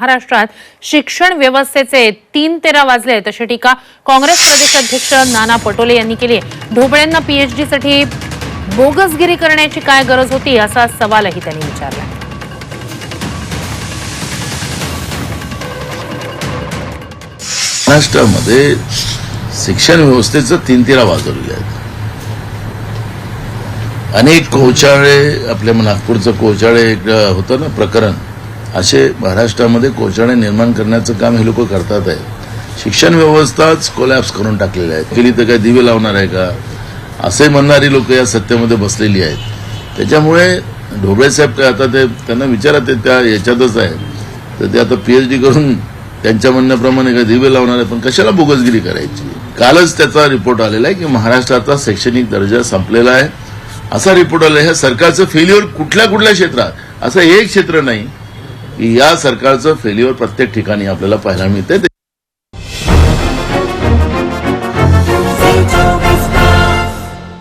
महाराष्ट्रात शिक्षण व्यवस्थेचे तीन तेरा वाजले आहेत. अशी टीका काँग्रेस प्रदेशाध्यक्ष नाना पटोले यांनी केली आहे. ढोबळेंना पीएचडीसाठी बोगसगिरी करण्याची काय गरज होती असा सवालही त्यांनी विचारला. महाराष्ट्रामध्ये शिक्षण व्यवस्थेचं तीन तिरा वाजवलेले आहेत. अनेक कोचाळे आपल्या नागपूरचं कोचाळे होतं ना प्रकरण. असे महाराष्ट्रामध्ये कोचाळे निर्माण करण्याचं काम हे लोक करतात आहे. शिक्षण व्यवस्थाच कोलॅप्स करून टाकलेली आहे केली तर काय दिवे लावणार आहे का? असे म्हणणारी लोक या सत्तेमध्ये बसलेली आहेत. त्याच्यामुळे ढोबळे साहेब काय आता ते त्यांना विचारा ते त्या याच्यातच आहे. तर ते आता पीएचडी करून त्यांच्या म्हणण्याप्रमाणे काय दिवे लावणार आहे पण कशाला बोगसगिरी करायची? कालच त्याचा रिपोर्ट आलेला आहे की महाराष्ट्राचा शैक्षणिक दर्जा संपलेला आहे. असा रिपोर्ट आला ह्या सरकारचं फेल्युअर कुठल्या कुठल्या क्षेत्रात? असं एक क्षेत्र नाही. या सरकारचं फेल्युअर प्रत्येक ठिकाणी आपल्याला पाहायला मिळतंय.